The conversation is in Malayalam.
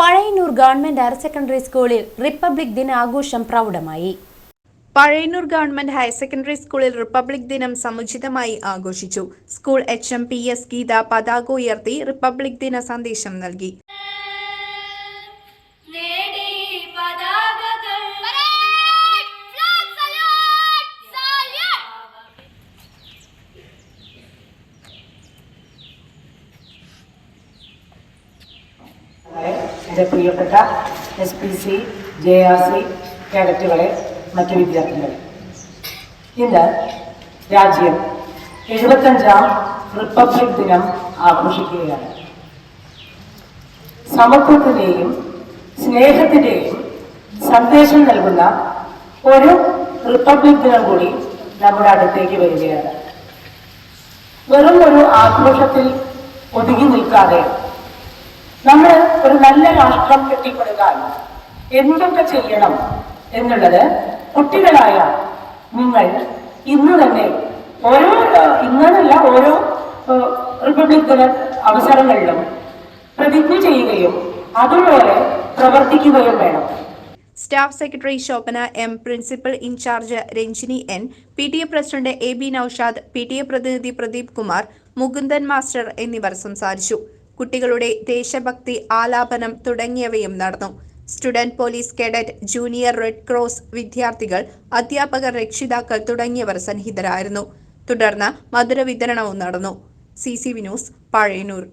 പഴയന്നൂർ ഗവൺമെന്റ് ഹയർ സെക്കൻഡറി സ്കൂളിൽ റിപ്പബ്ലിക് ദിനാഘോഷം പ്രൗഢമായി. പഴയന്നൂർ ഗവൺമെന്റ് ഹയർ സെക്കൻഡറി സ്കൂളിൽ റിപ്പബ്ലിക് ദിനം സമുചിതമായി ആഘോഷിച്ചു. School H M P S Geetha പതാക ഉയർത്തി റിപ്പബ്ലിക് ദിന സന്ദേശം നൽകി. എന്റെ പ്രിയപ്പെട്ട S P C J R C കേഡറ്റുകളെ മറ്റു വിദ്യാർത്ഥികളെ. ഇന്ന് രാജ്യം എഴുപത്തഞ്ചാം റിപ്പബ്ലിക് ദിനം ആഘോഷിക്കുകയാണ്. സമത്വത്തിന്റെയും സ്നേഹത്തിന്റെയും സന്ദേശം നൽകുന്ന ഒരു റിപ്പബ്ലിക് ദിനം കൂടി നമ്മുടെ അടുത്തേക്ക് വരികയാണ്. വെറും ഒരു ആഘോഷത്തിൽ ഒതുങ്ങി നിൽക്കാതെ നമ്മൾ ഒരു നല്ല രാഷ്ട്രം കെട്ടിപ്പടുക്കാൻ എന്തൊക്കെ ചെയ്യണം എന്നുള്ളത് കുട്ടികളായ നിങ്ങൾ ഇന്ന് തന്നെ ഓരോ ഇന്നല്ല ഓരോ റിപ്പബ്ലിക് ദിന അവസരങ്ങളിലും പ്രതിജ്ഞ ചെയ്യുകയും അതുപോലെ പ്രവർത്തിക്കുകയും വേണം. Staff secretary Shobhana M principal in charge Ranjini N P T A president A B Noushad P T A പ്രതിനിധി പ്രദീപ് കുമാർ മുകുന്ദൻ മാസ്റ്റർ എന്നിവർ സംസാരിച്ചു. കുട്ടികളുടെ ദേശഭക്തി ആലാപനം തുടങ്ങിയവയും നടന്നു. Student police cadet junior red cross വിദ്യാർത്ഥികൾ അധ്യാപകർ രക്ഷിതാക്കൾ തുടങ്ങിയവർ സന്നിഹിതരായിരുന്നു. തുടർന്ന് മധുര വിതരണവും നടന്നു. C C news Pazhayannur.